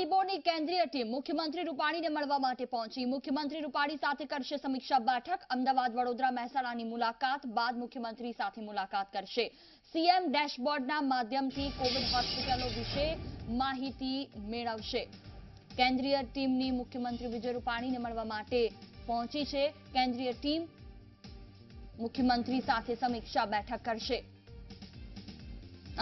તબીબોની કેન્દ્રીય ટીમ મુખ્યમંત્રી રૂપાણીને મળવા માટે પહોંચી. મુખ્યમંત્રી રૂપાણી સાથે કરશે સમીક્ષા બેઠક. અમદાવાદ, વડોદરા, મહેસાણાની મુલાકાત બાદ મુખ્યમંત્રી સાથે મુલાકાત કરશે. સીએમ ડેશબોર્ડના માધ્યમથી કોવિડ હોસ્પિટલો વિશે માહિતી મેળવશે. કેન્દ્રીય ટીમની મુખ્યમંત્રી વિજય રૂપાણીને મળવા માટે પહોંચી છે. કેન્દ્રીય ટીમ મુખ્યમંત્રી સાથે સમીક્ષા બેઠક કરશે.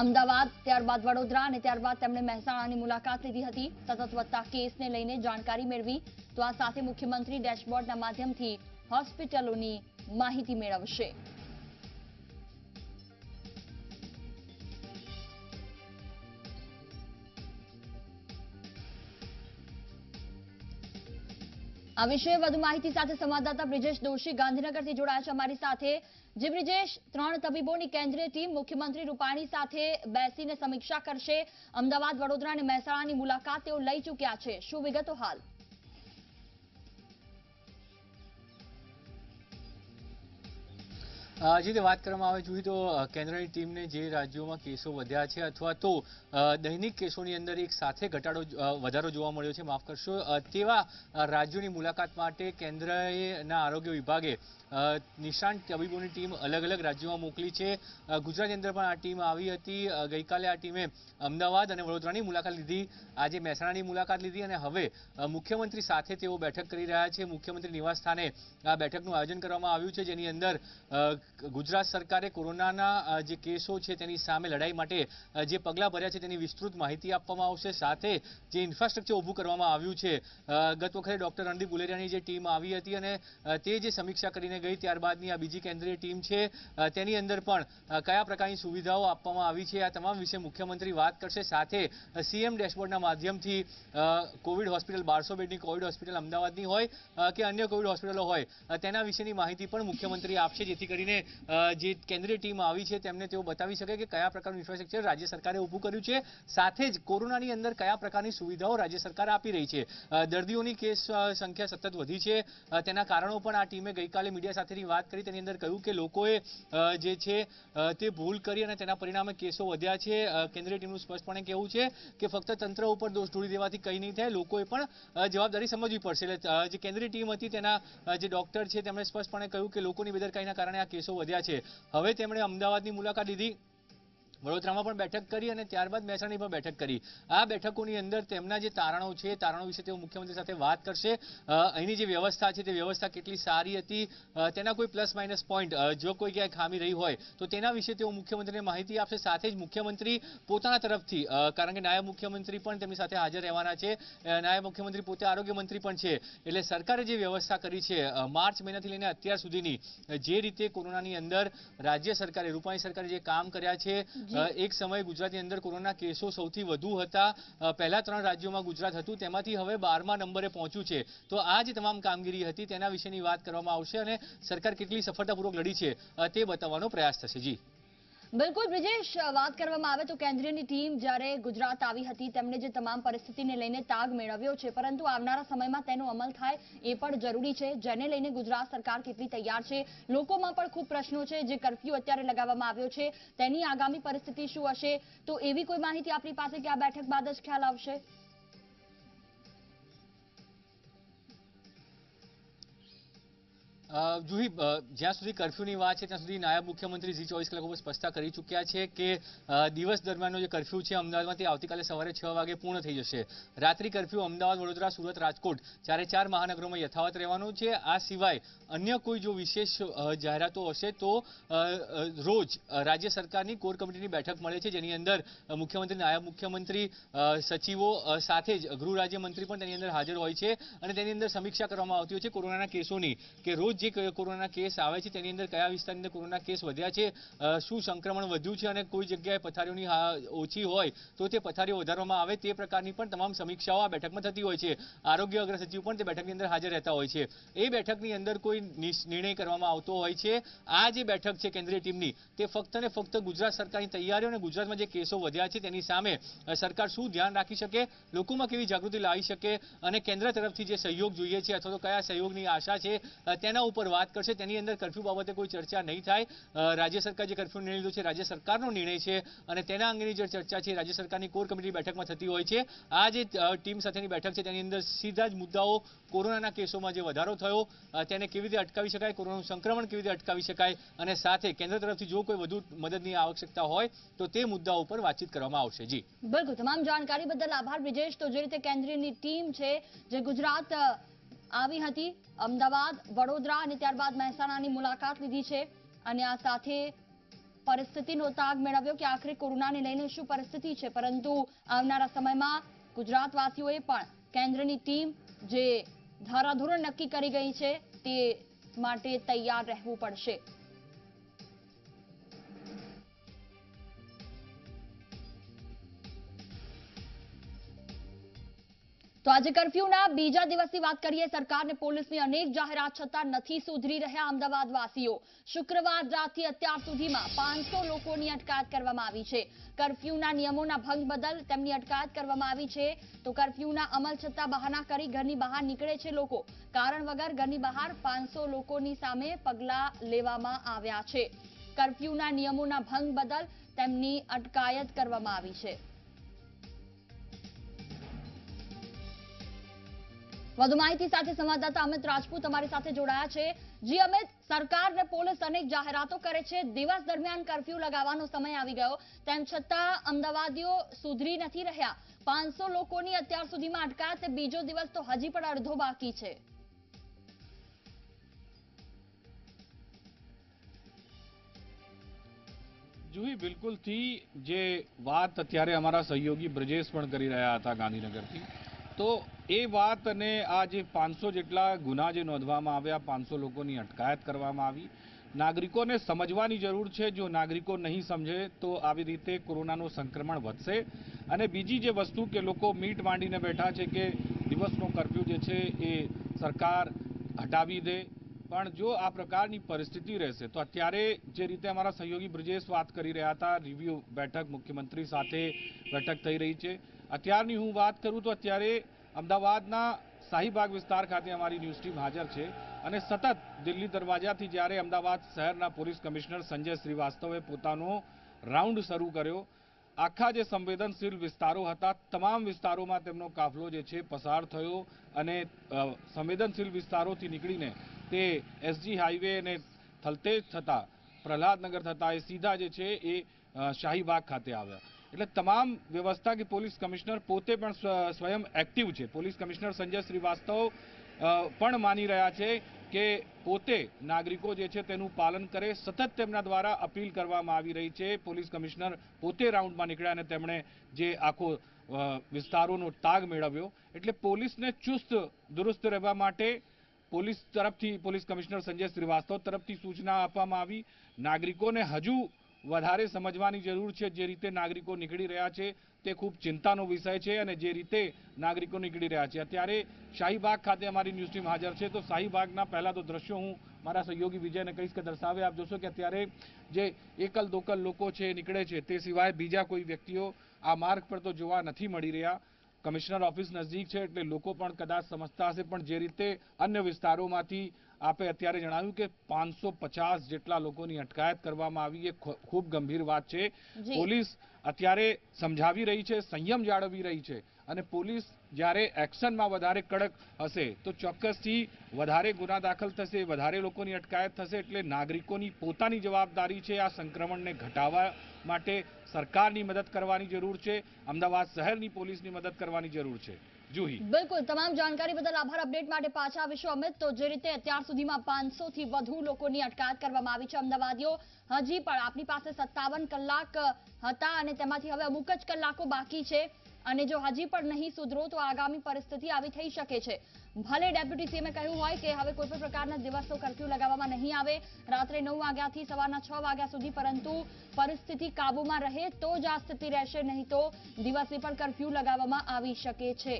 અમદાવાદ, ત્યારબાદ વડોદરા અને ત્યારબાદ તેમણે મહેસાણાની મુલાકાત લીધી હતી. સતત વધતા કેસને લઈને જાણકારી મેળવી. તો આ સાથે મુખ્યમંત્રી ડેશબોર્ડના માધ્યમથી હોસ્પિટલોની માહિતી મેળવશે. આ વિશે વધુ માહિતી સાથે સંવાદદાતા બ્રિજેશ દોશી ગાંધીનગરથી જોડાયા છે અમારી સાથે. જે બ્રિજેશ, ત્રણ તબીબોની કેન્દ્રીય ટીમ મુખ્યમંત્રી રૂપાણી સાથે બેસીને સમીક્ષા કરશે. અમદાવાદ, વડોદરા અને મહેસાણાની મુલાકાત તેઓ લઈ ચૂક્યા છે. શું વિગતો હાલ? જે રીતે વાત કરવામાં આવે, જોઈએ તો કેન્દ્રની ટીમને જે રાજ્યોમાં કેસો વધ્યા છે અથવા તો દૈનિક કેસોની અંદર એક સાથે ઘટાડો વધારો જોવા મળ્યો છે, માફ કરશો તેવા રાજ્યોની મુલાકાત માટે કેન્દ્રના આરોગ્ય વિભાગે નિષ્ણાંત તબીબોની ટીમ અલગ અલગ રાજ્યોમાં મોકલી છે. ગુજરાતની અંદર પણ આ ટીમ આવી હતી. ગઈકાલે આ ટીમે અમદાવાદ અને વડોદરાની મુલાકાત લીધી. આજે મહેસાણાની મુલાકાત લીધી અને હવે મુખ્યમંત્રી સાથે તેઓ બેઠક કરી રહ્યા છે. મુખ્યમંત્રી નિવાસ સ્થાને આ બેઠકનું આયોજન કરવામાં આવ્યું છે, જેની અંદર ગુજરાત સરકારે કોરોનાના જે કેસો છે તેની સામે લડાઈ માટે જે પગલાં ભર્યા છે તેની વિસ્તૃત માહિતી આપવામાં આવશે. સાથે જે ઇન્ફ્રાસ્ટ્રક્ચર ઊભું કરવામાં આવ્યું છે ગત વખતે ડૉક્ટર રણદીપ ગુલેરિયાની જે ટીમ આવી હતી અને તે જે સમીક્ષા કરીને ગઈ ત્યારબાદની આ બીજી કેન્દ્રીય ટીમ છે તેની અંદર પણ કયા પ્રકારની સુવિધાઓ આપવામાં આવી છે, આ તમામ વિશે મુખ્યમંત્રી વાત કરશે. સાથે સીએમ ડેશબોર્ડના માધ્યમથી કોવિડ હોસ્પિટલ, બારસો બેડની કોવિડ હોસ્પિટલ અમદાવાદની હોય કે અન્ય કોવિડ હોસ્પિટલો હોય તેના વિશેની માહિતી પણ મુખ્યમંત્રી આપશે, જેથી કરીને જે કેન્દ્રીય ટીમ આવી છે તેમને તેઓ બતાવી શકે કે કયા પ્રકારનું ઇન્ફ્રાસ્ટ્રક્ચર રાજ્ય સરકારે ઊભું કર્યું છે. સાથે જ કોરોનાની અંદર કયા પ્રકારની સુવિધાઓ રાજ્ય સરકાર આપી રહી છે. દર્દીઓની કેસ સંખ્યા સતત વધી છે. તેના કારણો પણ આ ટીમે ગઈકાલે મીડિયા સાથેની વાત કરી. તેની અંદર કહ્યું કે લોકોએ જે છે તે ભૂલ કરી અને તેના પરિણામે કેસો વધ્યા છે. કેન્દ્રીય ટીમનું સ્પષ્ટપણે કહેવું છે કે ફક્ત તંત્ર ઉપર દોષ ઢોળી દેવાથી કંઈ નહીં થાય. લોકોએ પણ જવાબદારી સમજવી પડશે. એટલે જે કેન્દ્રીય ટીમ હતી તેના જે ડોક્ટર છે તેમણે સ્પષ્ટપણે કહ્યું કે લોકોની બેદરકારીના કારણે આ કેસો વધ્યા છે. હવે તેમણે અમદાવાદની મુલાકાત લીધી. વડોદરામાં પણ બેઠક કરી અને ત્યારબાદ મહેસાણાની પણ બેઠક કરી. આ બેઠકોની અંદર તેમના જે તારણો છે, તારણો વિશે તેઓ મુખ્યમંત્રી સાથે વાત કરશે. અહીંની જે વ્યવસ્થા છે, તે વ્યવસ્થા કેટલી સારી હતી? તેના કોઈ પ્લસ માઇનસ પોઈન્ટ જો કોઈ ક્યાંય ખામી રહી હોય, તો તેના વિશે તેઓ મુખ્યમંત્રીને માહિતી આપશે. સાથે જ મુખ્યમંત્રી પોતાના તરફથી કારણ કે નાયબ મુખ્યમંત્રી પણ તેમની સાથે હાજર રહેવાના છે. નાયબ મુખ્યમંત્રી પોતે આરોગ્ય મંત્રી પણ છે. એટલે સરકારે જે વ્યવસ્થા કરી છે માર્ચ મહિનાથી લઈને અત્યાર સુધીની જે રીતે કોરોનાની અંદર રાજ્ય સરકારે, રૂપાણી સરકારે જે કામ કર્યા છે એક સમયે ગુજરાતની અંદર કોરોના કેસો સૌથી વધુ હતા. પહેલા ત્રણ રાજ્યોમાં ગુજરાત હતું, તેમાંથી હવે બારમા નંબરે પહોંચ્યું છે. તો આ જે તમામ કામગીરી હતી, તેના વિશેની વાત કરવામાં આવશે અને સરકાર કેટલી સફળતાપૂર્વક લડી છે તે બતાવવાનો પ્રયાસ થશે. જી. બિલકુલ, બ્રિજેશ વાત કરવામાં આવે તો કેન્દ્રીયની ટીમ જ્યારે ગુજરાત આવી હતી, તેમણે જે તમામ પરિસ્થિતિને લઈને તાગ મેળવ્યો છે, પરંતુ આવનારા સમયમાં તેનો અમલ થાય એ પણ જરૂરી છે. જેને લઈને ગુજરાત સરકાર કેટલી તૈયાર છે, લોકોમાં પણ ખૂબ પ્રશ્નો છે, જે કરફ્યુ અત્યારે લગાવવામાં આવ્યો છે. તેની આગામી પરિસ્થિતિ શું હશે? તો એવી કોઈ માહિતી આપણી પાસે કે આ બેઠક બાદ જ ખ્યાલ આવશે? જુહી જ્યાં સુધી કર્ફ્યુની વાત છે, ત્યાં સુધી નાયબ મુખ્યમંત્રી જી ચોવીસ કલાક ઉપર સ્પષ્ટતા કરી ચૂક્યા છે કે દિવસ દરમિયાનનો જે કર્ફ્યુ છે, અમદાવાદમાં તે આવતીકાલે સવારે છ વાગે પૂર્ણ થઈ જશે. રાત્રિ કર્ફ્યુ અમદાવાદ, વડોદરા, સુરત, રાજકોટ ચારે ચાર મહાનગરોમાં યથાવત રહેવાનું છે. આ સિવાય અન્ય કોઈ જો વિશેષ જાહેરાતો હશે તો રોજ રાજ્ય સરકારની કોર કમિટીની બેઠક મળે છે, જેની અંદર મુખ્યમંત્રી, નાયબ મુખ્યમંત્રી સચિવો સાથે જ ગૃહ રાજ્યમંત્રી પણ તેની અંદર હાજર હોય છે. અને તેની અંદર સમીક્ષા કરવામાં આવતી હોય છે કોરોનાના કેસોની, કે રોજ જે કોરોના કેસ આવે છે, તેની અંદર કયા વિસ્તારની અંદર કોરોના કેસ વધ્યા છે શું સંક્રમણ વધ્યું છે અને કોઈ જગ્યાએ પથારીઓની ઓછી હોય, તો તે પથારીઓ વધારવામાં આવે તે પ્રકારની પણ તમામ સમીક્ષાઓ આ બેઠકમાં થતી હોય છે. આરોગ્ય અગ્ર સચિવ પણ તે બેઠકની અંદર હાજર રહેતા હોય છે. એ બેઠકની અંદર કોઈ નિર્ણય કરવામાં આવતો હોય છે. આ જે બેઠક છે કેન્દ્રીય ટીમની, તે ફક્ત ને ફક્ત ગુજરાત સરકારની તૈયારીઓ અને ગુજરાતમાં જે કેસો વધ્યા છે, તેની સામે સરકાર શું ધ્યાન રાખી શકે, લોકોમાં કેવી જાગૃતિ લાવી શકે અને કેન્દ્ર તરફથી જે સહયોગ જોઈએ છે, અથવા તો કયા સહયોગની આશા છે તેના ઉપર વાત કરશે, તેની અંદર કર્ફ્યુ બાબતે કોઈ ચર્ચા નહીં થાય. રાજ્ય સરકાર જે કર્ફ્યુ નિર્ણય લીધો છે, રાજ્ય સરકારનો નિર્ણય છે અને તેના અંગેની જે ચર્ચા છે, રાજ્ય સરકારની કોર કમિટી બેઠકમાં થતી હોય છે. આ જે ટીમ સાથેની બેઠક છે, તેની અંદર સીધા જ મુદ્દાઓ કોરોનાના કેસોમાં જે વધારો થયો તેને કેવી રીતે અટકાવી શકાય, કોરોનાનું સંક્રમણ કેવી રીતે અટકાવી શકાય અને સાથે કેન્દ્ર તરફથી જો કોઈ વધુ મદદની આવશ્યકતા હોય, તો તે મુદ્દાઓ ઉપર વાતચીત કરવામાં આવશે. જી. બિલકુલ, તમામ જાણકારી બદલ આભાર બ્રિજેશ તો જે રીતે કેન્દ્રીયની ટીમ છે, જે ગુજરાત આવી હતી. અમદાવાદ, વડોદરા અને ત્યારબાદ મહેસાણાની મુલાકાત લીધી છે. અને આ સાથે પરિસ્થિતિનો તાગ મેળવ્યો કે આખરે કોરોનાને લઈને શું પરિસ્થિતિ છે. પરંતુ આવનારા સમયમાં ગુજરાતવાસીઓએ પણ કેન્દ્રની ટીમ જે ધારાધોરણ નક્કી કરી ગઈ છે તે માટે તૈયાર રહેવું પડશે. તો આજે કર્ફ્યુના બીજા દિવસની વાત કરીએ, સરકારને પોલીસની અનેક જાહેરાત છતાં નથી સુધરી રહ્યા અમદાવાદ વાસીઓ શુક્રવાર રાતથી અત્યાર સુધીમાં પાંચસો લોકોની અટકાયત કરવામાં આવી છે. કર્ફ્યુના નિયમોના ભંગ બદલ તેમની અટકાયત કરવામાં આવી છે. તો કર્ફ્યુના અમલ છતાં બહાના કરી ઘરની બહાર નીકળે છે લોકો. કારણ વગર ઘરની બહાર પાંચસો લોકોની સામે પગલાં લેવામાં આવ્યા છે. કર્ફ્યુના નિયમોના ભંગ બદલ તેમની અટકાયત કરવામાં આવી છે. વધુ માહિતી સાથે સંવાદદાતા અમિત રાજપૂત અમારી સાથે જોડાયા છે. જી અમિત, સરકાર ને પોલીસ અનેક જાહેરાતો કરે છે. દિવસ દરમિયાન કરફ્યુ લગાવવાનો સમય આવી ગયો. તેમ છતાં અમદાવાદીઓ સુધરી નથી રહ્યા. પાંચસો લોકોની અત્યાર સુધીમાં અટકાયત બીજો દિવસ તો હજી પણ અડધો બાકી છે. જુહી બિલકુલથી જે વાત અત્યારે અમારા સહયોગી બ્રજેશ પણ કરી રહ્યા હતા ગાંધીનગરથી, તો એ વાત અને આ જે પાંચસો જેટલા ગુના જે નોંધવામાં આવ્યા, પાંચસો લોકોની અટકાયત કરવામાં આવી. નાગરિકોને સમજવાની જરૂર છે. જો નાગરિકો નહીં સમજે, તો આવી રીતે કોરોનાનું સંક્રમણ વધશે. અને બીજી જે વસ્તુ કે લોકો મીટ માંડીને બેઠા છે કે દિવસનો કર્ફ્યુ જે છે એ સરકાર હટાવી દે. પણ જો આ પ્રકારની પરિસ્થિતિ રહેશે, તો અત્યારે જે રીતે અમારા સહયોગી બ્રિજેશ વાત કરી રહ્યા હતા, રિવ્યુ બેઠક મુખ્યમંત્રી સાથે બેઠક થઈ રહી છે. અત્યારની હું વાત કરું તો અત્યારે અમદાવાદના શાહીબાગ વિસ્તાર ખાતે અમારી ન્યૂઝ ટીમ હાજર છે અને સતત દિલ્હી દરવાજાથી જ્યારે અમદાવાદ શહેરના પોલીસ કમિશનર સંજય શ્રીવાસ્તવે પોતાનો રાઉન્ડ શરૂ કર્યો, આખા જે સંવેદનશીલ વિસ્તારો હતા, તમામ વિસ્તારોમાં તેમનો કાફલો જે છે પસાર થયો અને સંવેદનશીલ વિસ્તારોથી નીકળીને તે એસજી હાઈવે અને થલતેજ થતા, પ્રહલાદનગર થતાં એ સીધા જે છે એ શાહીબાગ ખાતે આવ્યા. એટલે તમામ વ્યવસ્થા કે પોલીસ કમિશનર પોતે પણ સ્વયં એક્ટિવ છે. પોલીસ કમિશનર સંજય શ્રીવાસ્તવ પણ માની રહ્યા છે કે પોતે નાગરિકો જે છે તેનું પાલન કરે, સતત તેમના દ્વારા અપીલ કરવામાં આવી રહી છે. પોલીસ કમિશનર પોતે રાઉન્ડમાં નીકળ્યા અને તેમણે જે આખો વિસ્તારોનો તાગ મેળવ્યો. એટલે પોલીસને ચુસ્ત, દુરુસ્ત રહેવા માટે પોલીસ તરફથી, પોલીસ કમિશનર સંજય શ્રીવાસ્તવ તરફથી સૂચના આપવામાં આવી. નાગરિકોને હજુ વધારે સમજવાની જરૂર છે જે રીતે નાગરિકો નીકળી રહ્યા છે, તે ખૂબ ચિંતાનો વિષય છે અને જે રીતે નાગરિકો નીકળી રહ્યા છે. અત્યારે શાહીબાગ ખાતે અમારી ન્યૂઝ ટીમ હાજર છે. તો શાહીબાગના પહેલાં તો દ્રશ્યો હું મારા સહયોગી વિજયને કહીશ કે દર્શાવે. આપ જોશો કે અત્યારે જે એકલ દોકલ લોકો છે નીકળે છે, તે સિવાય બીજા કોઈ વ્યક્તિઓ આ માર્ગ પર તો જોવા નથી મળી રહ્યા. કમિશનર ઓફિસ નજીક છે એટલે લોકો પણ કદાચ સમજતા હશે. પણ જે રીતે અન્ય વિસ્તારોમાંથી આપે અત્યારે જણાવ્યું કે પાંચસો પચાસ જેટલા લોકોની અટકાયત કરવામાં આવી. એ ખૂબ ગંભીર વાત છે. પોલીસ અત્યારે સમજાવી રહી છે સંયમ જાળવી રહી છે અને પોલીસ જ્યારે એક્શનમાં વધારે કડક હશે તો ચોક્કસથી વધારે ગુના દાખલ થશે વધારે લોકોની અટકાયત થશે એટલે નાગરિકોની પોતાની જવાબદારી છે આ સંક્રમણને ઘટાડવા માટે સરકારની મદદ કરવાની જરૂર છે અમદાવાદ શહેરની પોલીસની મદદ કરવાની જરૂર છે. જુહી. બિલકુલ, તમામ જાણકારી બદલ આભાર અપડેટ માટે પાછા આવીશું અમિત તો જે રીતે અત્યાર સુધીમાં પાંચસો થી વધુ લોકોની અટકાયત કરવામાં આવી છે અમદાવાદીઓ, હજી પણ આપની પાસે સત્તાવન કલાક હતા અને તેમાંથી હવે અમુક જ કલાકો બાકી છે. અને જો હજી પણ નહીં સુધરો, તો આગામી પરિસ્થિતિ આવી થઈ શકે છે. ભલે ડેપ્યુટી સીએમે કહ્યું હોય કે હવે કોઈ પણ પ્રકારના દિવસનો કર્ફ્યુ લગાવવામાં નહીં આવે. રાત્રે નવ વાગ્યાથી સવારના છ વાગ્યા સુધી, પરંતુ પરિસ્થિતિ કાબૂમાં રહે તો જ આ સ્થિતિ રહેશે, નહીં તો દિવસે પણ કર્ફ્યુ લગાવવામાં આવી શકે છે.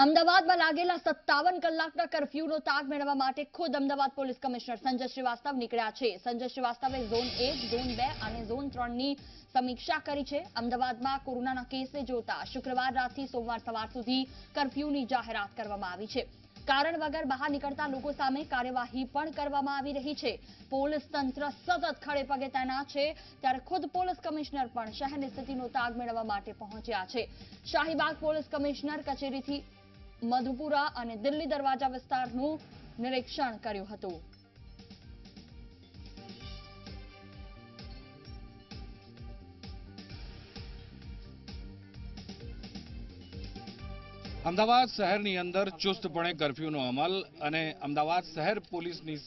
અમદાવાદમાં લાગેલા સત્તાવન કલાકના કરફ્યુનો તાગ મેળવવા માટે ખુદ અમદાવાદ પોલીસ કમિશનર સંજય શ્રીવાસ્તવ નીકળ્યા છે. સંજય શ્રીવાસ્તવે ઝોન એક, ઝોન બે અને ઝોન ત્રણની સમીક્ષા કરી છે. અમદાવાદમાં કોરોનાના કેસને જોતા શુક્રવાર રાતથી સોમવાર સવાર સુધી કરફ્યુની જાહેરાત કરવામાં આવી છે. કારણ વગર બહાર નીકળતા લોકો સામે કાર્યવાહી પણ કરવામાં આવી રહી છે. પોલીસ તંત્ર સતત ખડે પગે તૈનાત છે. ત્યારે ખુદ પોલીસ કમિશનર પણ શહેરની સ્થિતિનો તાગ મેળવવા માટે પહોંચ્યા છે. શાહીબાગ પોલીસ કમિશનર કચેરીથી મધુપુરા અને દિલ્હી દરવાજા વિસ્તારનું નિરીક્ષણ કર્યું હતું. અમદાવાદ શહેરની અંદર ચુસ્તપણે કર્ફ્યુનો અમલ અને અમદાવાદ શહેર પોલીસની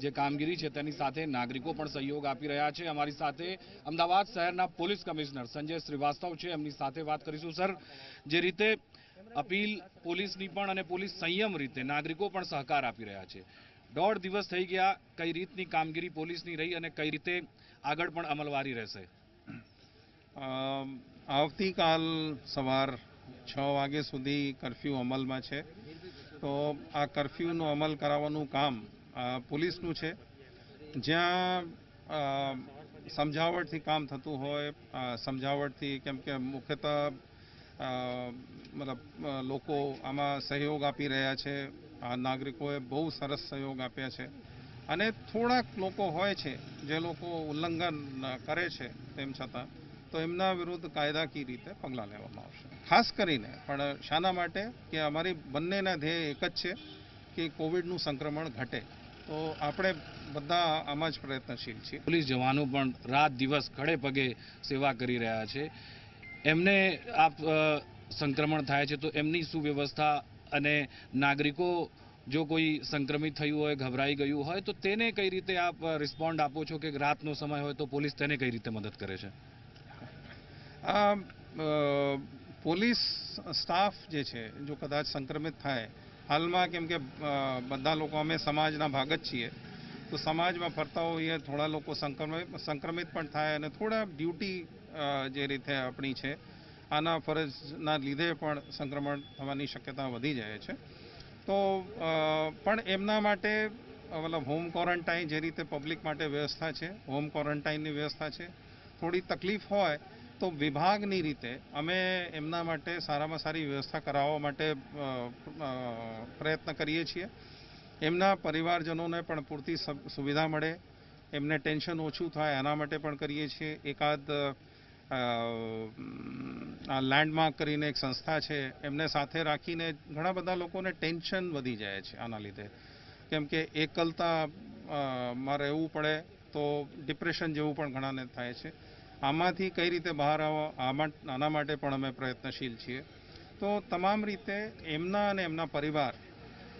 જે કામગીરી છે તેની સાથે નાગરિકો પણ સહયોગ આપી રહ્યા છે. અમારી સાથે અમદાવાદ શહેરના પોલીસ કમિશનર સંજય શ્રીવાસ્તવ છે. એમની સાથે વાત કરીશું, સર. જે રીતે અપીલ પોલીસની પણ અને પોલીસ સંયમ રીતે નાગરિકો પણ સહકાર આપી રહ્યા છે. દોઢ દિવસ થઈ ગયા કઈ રીતની કામગીરી પોલીસની રહી અને કઈ રીતે આગળ પણ અમલવારી રહેશે? આવતીકાલ સવાર છ વાગે સુધી કરફ્યુ અમલમાં છે. તો આ કરફ્યુનો અમલ કરાવવાનું કામ પોલીસનું છે. જ્યાં સમજાવટથી કામ થતું હોય સમજાવટથી કેમ કે મુખ્યતઃ મતલબ લોકો આમાં સહયોગ આપી રહ્યા છે. આ નાગરિકોએ બહુ સરસ સહયોગ આપ્યા છે. અને થોડાક લોકો હોય છે, જે લોકો ઉલ્લંઘન કરે છે, તેમ છતાં, તો એમના વિરુદ્ધ કાયદાકીય રીતે પગલાં લેવામાં આવશે. ખાસ કરીને, પણ શાના માટે કે અમારી બંનેના ધ્યેય એક જ છે કે કોવિડનું સંક્રમણ ઘટે. તો આપણે બધા આમાં જ પ્રયત્નશીલ છીએ. પોલીસ જવાનો પણ રાત દિવસ ખડે પગે સેવા કરી રહ્યા છે. એમને આપ સંક્રમણ થાય છે તો એમની સુવ્યવસ્થા અને નાગરિકો જો કોઈ સંક્રમિત થયું હોય, ગભરાઈ ગયું હોય, તો તેને કઈ રીતે આપ રિસ્પોન્ડ આપો છો કે રાતનો સમય હોય તો પોલીસ તેને કઈ રીતે મદદ કરે છે? આ પોલીસ સ્ટાફ જે છે, જો કદાચ સંક્રમિત થાય, હાલમાં કેમ કે બધા લોકો અમે સમાજના ભાગ જ છીએ, તો સમાજમાં ફરતા હોઈએ, થોડા લોકો સંક્રમિત સંક્રમિત પણ થાય અને થોડા ડ્યુટી જે રીતે આપણી છે, આના ફરજના લીધે પણ સંક્રમણ થવાની શક્યતા વધી જાય છે. તો પણ એમના માટે મતલબ હોમ ક્વોરન્ટાઇન જે રીતે પબ્લિક માટે વ્યવસ્થા છે, હોમ ક્વોરન્ટાઇનની વ્યવસ્થા છે, થોડી તકલીફ હોય તો વિભાગની રીતે અમે એમના માટે સારામાં સારી વ્યવસ્થા કરાવવા માટે પ્રયત્ન કરીએ છીએ. એમના પરિવારજનોને પણ પૂરતી સુવિધા મળે, એમને ટેન્શન ઓછું થાય એના માટે પણ કરીએ છીએ. એકાદ આ લેન્ડમાર્ક કરીને એક સંસ્થા છે, એમને સાથે રાખીને ઘણા બધા લોકોને ટેન્શન વધી જાય છે આના લીધે. કેમ કે એકલતા માં રહેવું પડે તો ડિપ્રેશન જેવું પણ ઘણાને થાય છે. આમાંથી કઈ રીતે બહાર આમાં, આના માટે પણ અમે પ્રયત્નશીલ છીએ. તો તમામ રીતે એમના અને એમના પરિવાર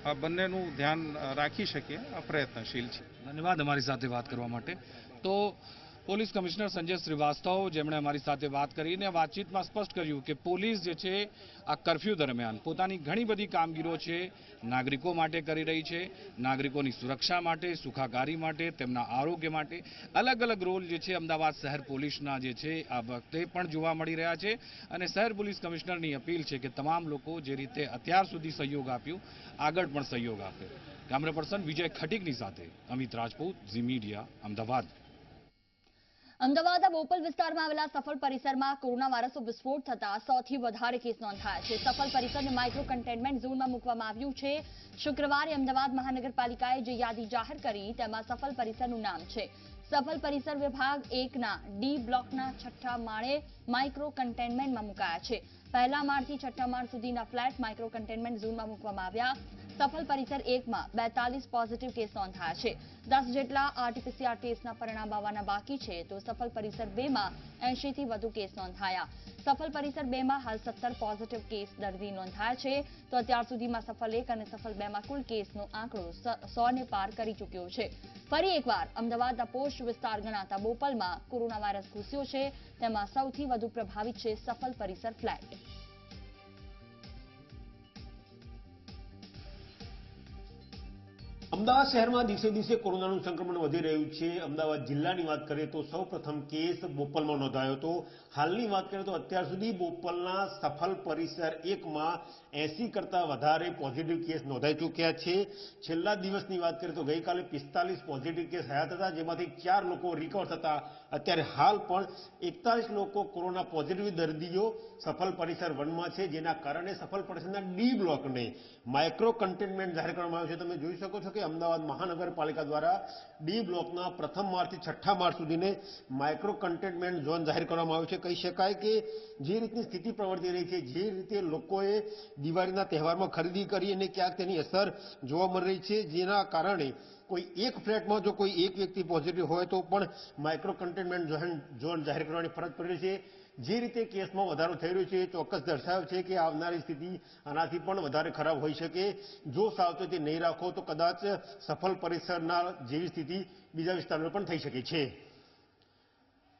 આ બંનેનું ધ્યાન રાખી શકીએ પ્રયત્નશીલ છે. ધન્યવાદ અમારી સાથે વાત કરવા માટે. તો પોલીસ કમિશનર સંજય શ્રીવાસ્તવ જેમણે અમારી સાથે વાત કરીને વાતચીતમાં સ્પષ્ટ કર્યું કે પોલીસ જે છે, આ કરફ્યુ દરમિયાન પોતાની ઘણી બધી કામગીરીઓ છે, નાગરિકો માટે કરી રહી છે, નાગરિકોની સુરક્ષા માટે, સુખાકારી માટે, તેમના આરોગ્ય માટે. અલગ અલગ રોલ જે છે, અમદાવાદ શહેર પોલીસના જે છે, આ વખતે પણ જોવા મળી રહ્યા છે. અને શહેર પોલીસ કમિશનરની અપીલ છે કે તમામ લોકો જે રીતે અત્યાર સુધી સહયોગ આપ્યું, આગળ પણ સહયોગ આપે કેમેરા પર્સન વિજય ખટીકની સાથે અમિત રાજપૂત, ઝી મીડિયા, અમદાવાદ. અમદાવાદના બોપલ વિસ્તારમાં આવેલા સફળ પરિસરમાં કોરોના વાયરસનો વિસ્ફોટ થતા સૌથી વધારે કેસ નોંધાયા છે. સફળ પરિસરને માઇક્રો કન્ટેનમેન્ટ ઝોનમાં મૂકવામાં આવ્યું છે. શુક્રવારે અમદાવાદ મહાનગરપાલિકાએ જે યાદી જાહેર કરી તેમાં સફળ પરિસરનું નામ છે. સફળ પરિસર વિભાગ એકના ડી બ્લોકના છઠ્ઠા માળે માઇક્રો કન્ટેનમેન્ટમાં મુકાયા છે. પહેલા માળથી છઠ્ઠા માળ સુધીના ફ્લેટ માઇક્રો કન્ટેનમેન્ટ ઝોનમાં મૂકવામાં આવ્યા. સફળ પરિસર એકમાં બેતાલીસ પોઝિટિવ કેસ નોંધાયા છે. દસ જેટલા આરટીપીસીઆર ટેસ્ટના પરિણામ આવવાના બાકી છે તો સફળ પરિસર બેમાં એંશીથી વધુ કેસ નોંધાયા. સફળ પરિસર બેમાં હાલ સત્તર પોઝિટિવ કેસ દર્દી નોંધાયા છે. તો અત્યાર સુધીમાં સફળ એક અને સફળ બેમાં કુલ કેસનો આંકડો સો ને પાર કરી ચૂક્યો છે. ફરી એકવાર અમદાવાદના પોસ્ટ વિસ્તાર ગણાતા બોપલમાં કોરોના વાયરસ ઘૂસ્યો છે. તેમાં સૌથી વધુ પ્રભાવિત છે સફળ પરિસર ફ્લેટ. અમદાવાદ શહેરમાં દિવસે દિવસે કોરોનાનું સંક્રમણ વધી રહ્યું છે. અમદાવાદ જિલ્લાની વાત કરીએ તો સૌ પ્રથમ કેસ બોપલમાં નોંધાયો હતો. હાલની વાત કરીએ તો અત્યાર સુધી બોપલના સફલ પરિસર એકમાં એસી કરતા વધારે પોઝિટિવ કેસ નોંધાઈ ચૂક્યા છે. છેલ્લા દિવસની વાત કરીએ તો ગઈકાલે પિસ્તાલીસ પોઝિટિવ કેસ થયા હતા, જેમાંથી ચાર લોકો રિકવર થતા. અત્યારે હાલ પણ એકતાલીસ લોકો કોરોના પોઝિટિવ દર્દીઓ સફલ પરિસર વનમાં છે, જેના કારણે સફલ પરિસરના ડી બ્લોકને માઇક્રો કન્ટેનમેન્ટ જાહેર કરવામાં આવ્યો છે. તમે જોઈ શકો છો કે અમદાવાદ મહાનગરપાલિકા દ્વારા ડી બ્લોકના પ્રથમ માર્ચથી છઠ્ઠા માર્ચ સુધીને માઇક્રો કન્ટેનમેન્ટ ઝોન જાહેર કરવામાં આવ્યો છે. કહી શકાય કે જે રીતની સ્થિતિ પ્રવર્તી રહી છે, જે રીતે લોકોએ દિવાળીના તહેવારમાં ખરીદી કરી અને ક્યાંક તેની અસર જોવા મળી રહી છે, જેના કારણે કોઈ એક ફ્લેટમાં જો કોઈ એક વ્યક્તિ પોઝિટિવ હોય તો પણ માઇક્રો કન્ટેનમેન્ટ ઝોન જાહેર કરવાની ફરજ પડી છે. જે રીતે કેસમાં વધારો થઈ રહ્યો છે, ચોક્કસ દર્શાવે છે કે આવનારી સ્થિતિ આનાથી પણ વધારે ખરાબ હોઈ શકે. જો સાવચેતી નહીં રાખો તો કદાચ સફળ પરિસરના જેવી સ્થિતિ બીજા વિસ્તારમાં પણ થઈ શકે છે.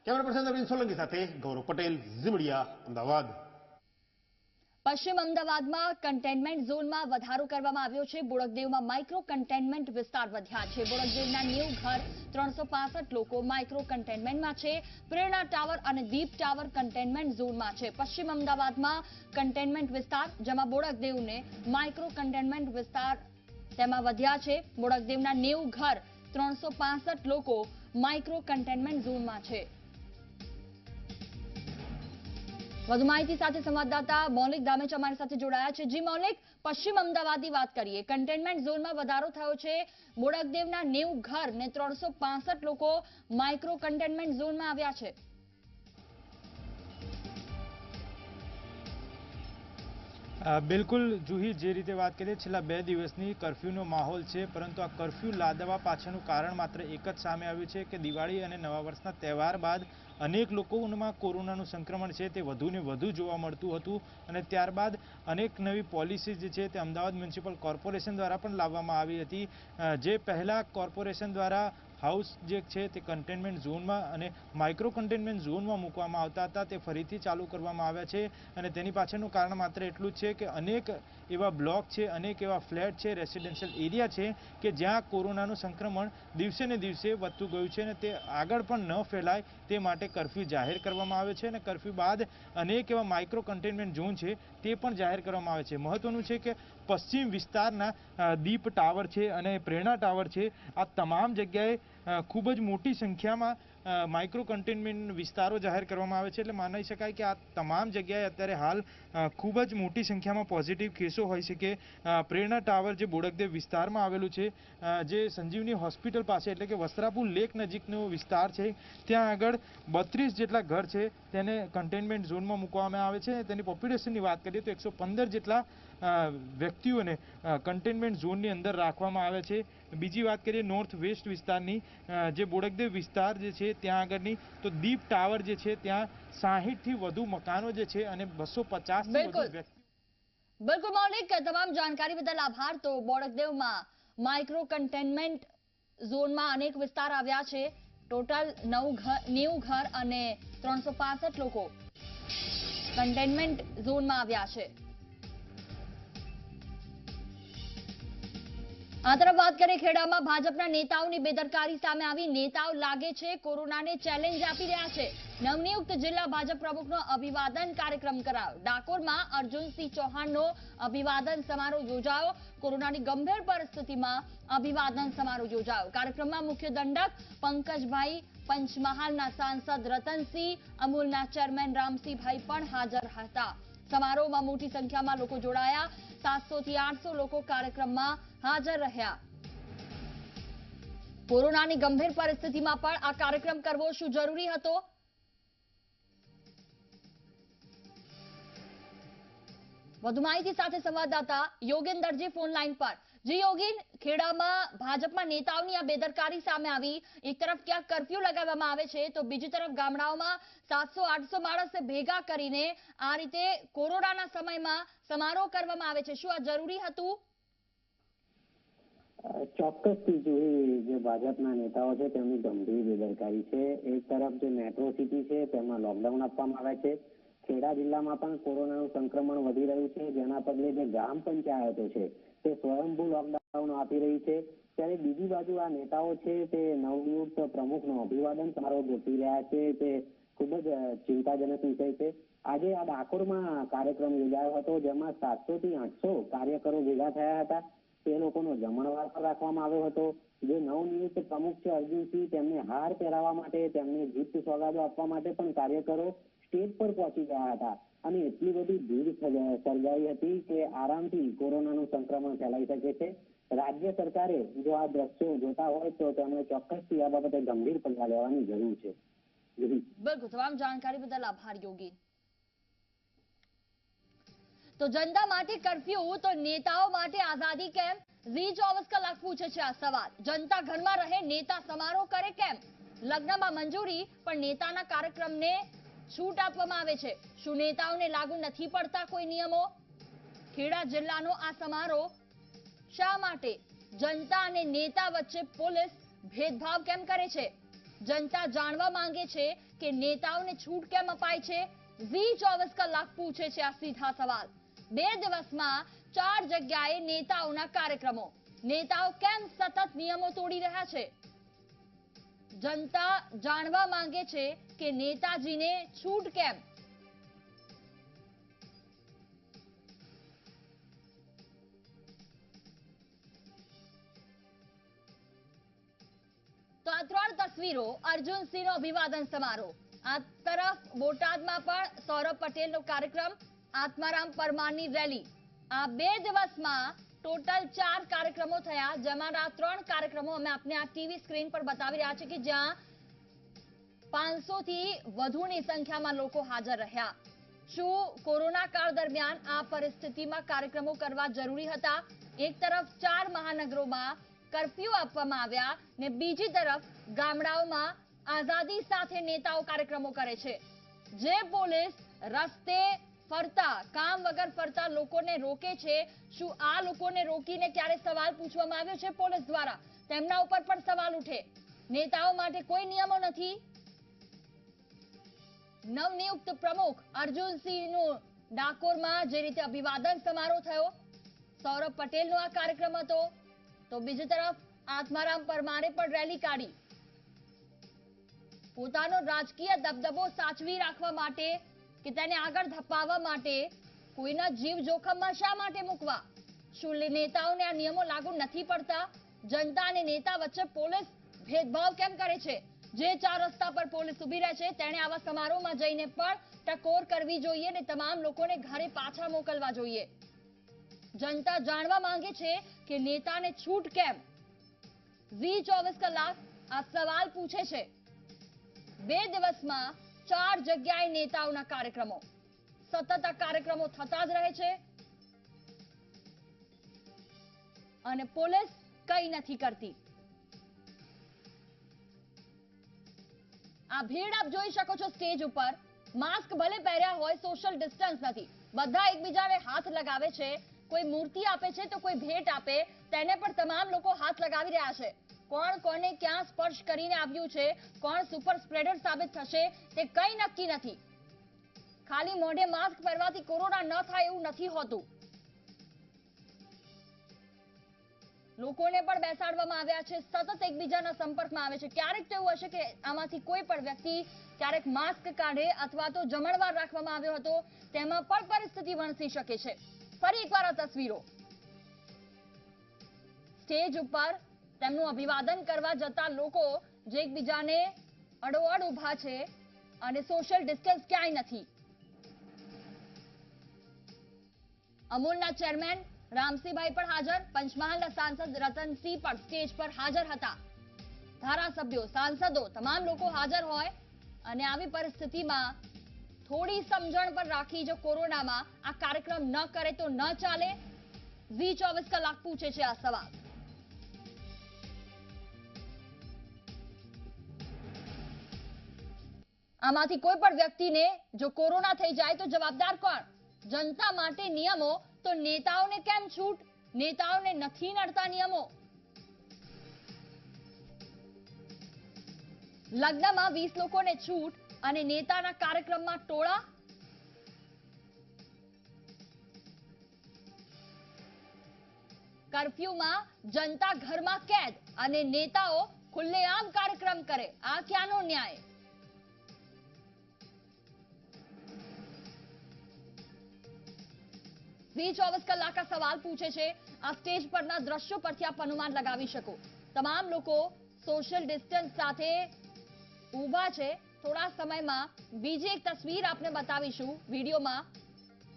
કેમેરા પર્સન અરવિંદ સોલંકી સાથે ગૌરવ પટેલ ઝીમડિયા અમદાવાદ. પશ્ચિમ અમદાવાદમાં કન્ટેનમેન્ટ ઝોનમાં વધારો કરવામાં આવ્યો છે. બોડકદેવમાં માઇક્રો કન્ટેનમેન્ટ વિસ્તાર વધ્યા છે. બોડકદેવના નેવું ઘર ત્રણસો લોકો માઇક્રો કન્ટેનમેન્ટમાં છે. પ્રેરણા ટાવર અને દીપ ટાવર કન્ટેનમેન્ટ ઝોનમાં છે. પશ્ચિમ અમદાવાદમાં કન્ટેનમેન્ટ વિસ્તાર, જેમાં બોડકદેવને માઇક્રો કન્ટેનમેન્ટ વિસ્તાર તેમાં વધ્યા છે. બોડકદેવના નેવું ઘર ત્રણસો લોકો માઇક્રો કન્ટેનમેન્ટ ઝોનમાં છે. વધુ માહિતી સાથે સંવાદદાતા મૌલિક દામેચ અમારી સાથે જોડાયા છે. જી મૌલિક, પશ્ચિમ અમદાવાદની વાત કરીએ. કન્ટેનમેન્ટ ઝોનમાં વધારો થયો છે. બોડકદેવના નેવું ઘર ને ત્રણસો લોકો માઇક્રો કન્ટેનમેન્ટ ઝોનમાં આવ્યા છે. બિલકુલ જુહી જે રીતે વાત કરીએ, છેલ્લા બે દિવસની કર્ફ્યુનો માહોલ છે, પરંતુ આ કર્ફ્યુ લાદવા પાછળનું કારણ માત્ર એક જ સામે આવ્યું છે કે દિવાળી અને નવા વર્ષના તહેવાર બાદ અનેક લોકોમાં કોરોનાનું સંક્રમણ છે, તે વધુને વધુ જોવા મળતું હતું અને ત્યારબાદ અનેક નવી પોલિસી જે છે, તે અમદાવાદ મ્યુનિસિપલ કોર્પોરેશન દ્વારા પણ લાવવામાં આવી હતી. જે પહેલાં કોર્પોરેશન દ્વારા હાઉસ જે છે તે કન્ટેનમેન્ટ ઝોનમાં અને માઇક્રો કન્ટેનમેન્ટ ઝોનમાં મૂકવામાં આવતા હતા. તે ફરીથી ચાલુ કરવામાં આવ્યા છે અને તેની પાછળનું કારણ માત્ર એટલું જ છે કે અનેક એવા બ્લોક છે, અનેક એવા ફ્લેટ છે રેસિડેન્શિયલ એરિયા છે કે જ્યાં કોરોનાનું સંક્રમણ દિવસે ને દિવસે વધતું ગયું છે અને તે આગળ પણ ન ફેલાય તે માટે કર્ફ્યુ જાહેર કરવામાં આવે છે અને કર્ફ્યુ બાદ અનેક એવા માઇક્રો કન્ટેનમેન્ટ ઝોન છે તે પણ જાહેર કરવામાં આવે છે. મહત્વનું છે કે પશ્ચિમ વિસ્તારના દીપ ટાવર છે અને પ્રેરણા ટાવર છે. આ તમામ જગ્યાએ ખૂબ જ મોટી સંખ્યામાં માઇક્રો કન્ટેનમેન્ટ વિસ્તારો જાહેર કરવામાં આવે છે એટલે માની શકાય કે આ તમામ જગ્યાએ અત્યારે હાલ ખૂબ જ મોટી સંખ્યામાં પોઝિટિવ કેસો હોઈ શકે કે પ્રેરણા ટાવર જે બોડકદેવ વિસ્તારમાં આવેલું છે જે સંજીવની હોસ્પિટલ પાસે એટલે કે વસ્ત્રાપુર લેક નજીકનો વિસ્તાર છે, ત્યાં આગળ બત્રીસ જેટલા ઘર છે, તેને કન્ટેનમેન્ટ ઝોનમાં મૂકવામાં આવે છે. તેની પોપ્યુલેશનની વાત કરીએ તો એકસો પંદર જેટલા વ્યક્તિઓને કન્ટેનમેન્ટ ઝોનની અંદર રાખવામાં આવે છે. બીજી વાત કરીએ નોર્થ વેસ્ટ વિસ્તારની જે બોડકદેવ વિસ્તાર જે છે ત્યાં આગળની તો દીપ ટાવર જે છે ત્યાં સાહીઠથી વધુ મકાનો જે છે અને બસો પચાસ બિલકુલ. બિલકુલ મૌલિક તમામ જાણકારી બદલ આભાર. તો બોડકદેવમાં માઇક્રો કન્ટેનમેન્ટ ઝોનમાં અનેક વિસ્તાર આવ્યા છે. ટોટલ નવ ઘર નેવું ઘર અને ત્રણસો લોકો કન્ટેનમેન્ટ ઝોનમાં આવ્યા છે. આ વાત કરીએ ખેડામાં ભાજપના નેતાઓની બેદરકારી સામે આવી. નેતાઓ લાગે છે કોરોનાને ચેલેન્જ આપી રહ્યા છે. નવનિયુક્ત જિલ્લા ભાજપ પ્રમુખનો અભિવાદન કાર્યક્રમ કરાયો. ડાકોરમાં અર્જુનસિંહ ચૌહાણનો અભિવાદન સમારોહ યોજાયો. કોરોનાની ગંભીર પરિસ્થિતિમાં અભિવાદન સમારોહ યોજાયો. કાર્યક્રમમાં મુખ્ય દંડક પંકજભાઈ પંચમહાલના સાંસદ રતનસિંહ, અમૂલના ચેરમેન રામસિંહભાઈ પણ હાજર હતા. સમારોહમાં મોટી સંખ્યામાં લોકો જોડાયા. સાતસો થી આઠસો લોકો કાર્યક્રમમાં હાજર રહ્યા. કોરોનાની ગંભીર પરિસ્થિતિમાં પણ આ કાર્યક્રમ કરવો શું જરૂરી હતો? વધુ માહિતી સાથે સંવાદદાતા યોગેન્દ્રજી ફોન લાઈન પર. જી યોગીન, ખેડામાં ભાજપના નેતાઓની આ બેદરકારી સામે આવી. એક તરફ ક્યાં કરફ્યુ લગાવવામાં આવે છે, તો બીજી તરફ ગામડાઓમાં સાતસો, આઠસો માણસને ભેગા કરીને આ રીતે કોરોનાના સમયમાં સમારોહ કરવામાં આવે છે. શું આ જરૂરી હતું? ચોક્કસથી જોઈ જે ભાજપના નેતાઓ છે, તેમની ગંભીર બેદરકારી છે. એક તરફ જે મેટ્રો સિટી છે, તેમાં લોકડાઉન આપવામાં આવે છે. ખેડા જિલ્લામાં પણ કોરોનાનું સંક્રમણ વધી રહ્યું છે. જેના પગલે જે ગ્રામ પંચાયતો છે તે સ્વયંભૂ લોકડાઉન આપી રહી છે. ત્યારે બીજી બાજુ આ નેતાઓ છે તે નવનિયુક્ત પ્રમુખનો અભિવાદન સમારોહ ગોઠવી રહ્યા છે. તે ખૂબ જ ચિંતાજનક વિષય છે. આજે આ ડાકોરમાં કાર્યક્રમ યોજાયો હતો, જેમાં સાતસો થી આઠસો કાર્યકરો ભેગા થયા હતા. તે લોકોનો જમણવાર પણ રાખવામાં આવ્યો હતો. જે નવનિયુક્ત પ્રમુખ છે અર્જુનસિંહ તેમને હાર પહેરાવવા માટે, તેમને ગિફ્ટ સોગાદો આપવા માટે પણ કાર્યકરો સ્ટેજ પર પહોંચી ગયા હતા. અને એટલી બધી ભીડ સર્જાઈ હતી કે આરામથી કોરોનાનું સંક્રમણ ફેલાઈ શકે છે. રાજ્ય સરકારે જો આ દ્રશ્યો જોતા હોય તો તેમણે ચોક્કસથી આ બાબતે ગંભીર પગલાં લેવાની જરૂર છે. બિલકુલ, તમામ જાણકારી બદલ આભાર, યોગી. તો જનતા માટે કરફ્યુ તો નેતાઓ માટે આઝાદી કેમ ઝી ચોવીસ કલાક પૂછે છે આ સવાલ. જનતા ઘરમાં રહે, નેતા સમારોહ કરે કેમ? લગ્નમાં મંજૂરી, પણ નેતાના કાર્યક્રમને છૂટ આપવામાં આવે છે. શું નેતાઓને લાગુ નથી પડતા કોઈ નિયમો? ખેડા જિલ્લાનો આ સમારોહ શા માટે? જનતા અને નેતા વચ્ચે પોલીસ ભેદભાવ કેમ કરે છે? જનતા જાણવા માંગે છે કે નેતાઓને છૂટ કેમ અપાય છે? વી ચોવીસ કલાક પૂછે છે આ સીધા સવાલ. બે દિવસમાં ચાર જગ્યાએ નેતાઓના કાર્યક્રમો. નેતાઓ કેમ સતત નિયમો તોડી રહ્યા છે? જનતા જાણવા માંગે છે કે નેતાજીને છૂટ કેમ? તો આ ત્રણ તસવીરો અર્જુનસિંહનો અભિવાદન સમારોહ. આ તરફ બોટાદમાં પણ સૌરભ પટેલનો કાર્યક્રમ, આત્મારામ પરમારની રેલી. આ બે દિવસમાં ટોટલ ચાર કાર્યક્રમો થયા જેમાં આ ત્રણ કાર્યક્રમો અમે આપને આ ટીવી સ્ક્રીન પર બતાવી રહ્યા છે કે જ્યાં પાંચસો થી વધુની સંખ્યામાં લોકો હાજર રહ્યા. શું કોરોના કાળ દરમિયાન આ પરિસ્થિતિમાં કાર્યક્રમો કરવા જરૂરી હતા? એક તરફ ચાર મહાનગરોમાં કર્ફ્યુ આપવામાં આવ્યા ને બીજી તરફ ગામડાઓમાં આઝાદી સાથે નેતાઓ કાર્યક્રમો કરે છે. જે પોલીસ રસ્તે ફરતા, કામ વગર ફરતા લોકોને રોકે છે, શું આ લોકોને રોકીને ક્યારે સવાલ પૂછવામાં આવ્યો છે પોલીસ દ્વારા? તેમના ઉપર પણ સવાલ ઉઠે. નેતાઓ માટે કોઈ નિયમો નથી? નવનિયુક્ત પ્રમુખ અર્જુનસિંહનું ડાકોરમાં જે રીતે અભિવાદન સમારોહ થયો, સૌરભ પટેલનો આ કાર્યક્રમ હતો, તો બીજી તરફ આત્મારામ પરમારે પણ રેલી કાઢી. પોતાનો રાજકીય દબદબો સાચવી રાખવા માટે કે તેને આગળ ધપાવવા માટે કોઈના જીવ જોખમમાં શા માટે મૂકવા? શું નેતાઓને આ નિયમો લાગુ નથી પડતા? જનતા અને નેતા વચ્ચે પોલીસ ભેદભાવ કેમ કરે છે? જે ચાર રસ્તા પર પોલીસ ઊભી રહે છે, તેણે આવા સમારોહમાં જઈને પણ ટકોર કરવી જોઈએ અને તમામ લોકોને ઘરે પાછા મોકલવા જોઈએ. જનતા જાણવા માંગે છે કે નેતાને છૂટ કેમ? વી ચોવીસ કલાક આ સવાલ પૂછે છે. બે દિવસમાં ચાર જગ્યાએ નેતાઓના કાર્યક્રમો. સતત આ કાર્યક્રમો થતા જ રહે છે. અને પોલીસ કઈ નથી કરતી. આ ભીડ આપ જોઈ શકો છો સ્ટેજ ઉપર. માસ્ક ભલે પહેર્યા હોય સોશિયલ ડિસ્ટન્સ નથી. બધા એકબીજાને હાથ લગાવે છે. કોઈ મૂર્તિ આપે છે તો કોઈ ભેટ આપે. તેને પણ તમામ લોકો હાથ લગાવી રહ્યા છે. કોણ કોને ક્યાં સ્પર્શ કરીને આવ્યું છે? કોણ સુપર સ્પ્રેડર સાબિત થશે? તે કઈ નક્કી નથી. ખાલી મોઢે માસ્ક પહેરવાથી કોરોના ન થાય એવું નથી હોતું. લોકોને પણ બેસાડવામાં આવ્યા છે, સતત એકબીજાના સંપર્કમાં આવે છે. ક્યારેક તો એવું હશે કે આમાંથી કોઈ પણ વ્યક્તિ ક્યારેક માસ્ક કાઢે અથવા તો જમણવાર રાખવામાં આવ્યો હતો, તેમાં પણ પરિસ્થિતિ વણસી શકે છે. ફરી એકવાર આ તસવીરો. સ્ટેજ ઉપર તેમનું અભિવાદન કરવા જતા લોકો જે એકબીજાને અડોઅડ ઊભા છે અને સોશિયલ ડિસ્ટન્સ ક્યાંય નથી. અમૂલના ચેરમેન રામસિંહભાઈ પણ હાજર, પંચમહાલના સાંસદ રતનસિંહ પણ સ્ટેજ પર હાજર હતા. ધારાસભ્યો, સાંસદો, તમામ લોકો હાજર હોય અને આવી પરિસ્થિતિમાં થોડી સમજણ પર રાખી જો કોરોનામાં આ કાર્યક્રમ ન કરે તો ન ચાલે. વી ચોવીસ કલાક પૂછે છે આ સવાલ. આમાંથી કોઈ પણ વ્યક્તિને જો કોરોના થઈ જાય તો જવાબદાર કોણ? જનતા માટે નિયમો તો નેતાઓને કેમ છૂટ? નેતાઓને નથી નડતા નિયમો. લગ્નમાં વીસ લોકોને છૂટ અને નેતાના કાર્યક્રમમાં ટોળા? કર્ફ્યુમાં જનતા ઘરમાં કેદ અને નેતાઓ ખુલ્લેઆમ કાર્યક્રમ કરે. આ ક્યાંનો ન્યાય? વી ચોવીસ કલાક આ સવાલ પૂછે છે. આ સ્ટેજ પરના દ્રશ્યો પરથી આપ અનુમાન લગાવી શકો. તમામ લોકો સોશિયલ ડિસ્ટન્સ સાથે ઊભા છે. થોડા સમયમાં બીજી એક તસવીર આપને બતાવીશું વિડીયોમાં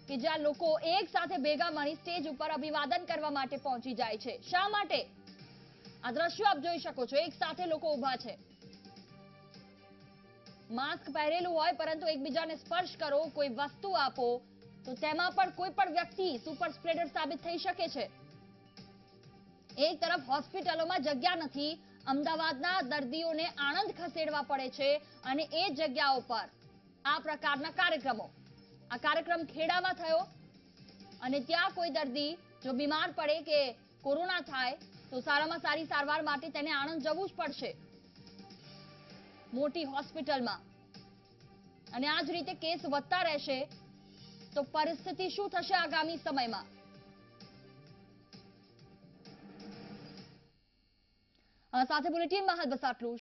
કે જ્યાં લોકો એક સાથે ભેગા મળી સ્ટેજ ઉપર અભિવાદન કરવા માટે પહોંચી જાય છે. શા માટે? આ દ્રશ્યો આપ જોઈ શકો છો. એક સાથે લોકો ઊભા છે. માસ્ક પહેરેલું હોય પરંતુ એકબીજાને સ્પર્શ કરો, કોઈ વસ્તુ આપો તો તેમાં પણ કોઈ પણ વ્યક્તિ સુપર સ્પ્રેડર સાબિત થઈ શકે છે. એક તરફ હોસ્પિટલોમાં જગ્યા નથી, અમદાવાદના દર્દીઓને આણંદ ખસેડવા પડે છે અને એ જગ્યાઓ પર આ પ્રકારના કાર્યક્રમો. આ કાર્યક્રમ ખેડામાં થયો અને ત્યાં કોઈ દર્દી જો બીમાર પડે કે કોરોના થાય, તો સારામાં સારી સારવાર માટે તેને આણંદ જવું જ પડશે. મોટી હોસ્પિટલમાં. અને આ જ રીતે કેસ વધતા રહેશે તો પરિસ્થિતિ શું થશે આગામી સમયમાં? સાથે બુલેટિનમાં હાલ બસ આટલું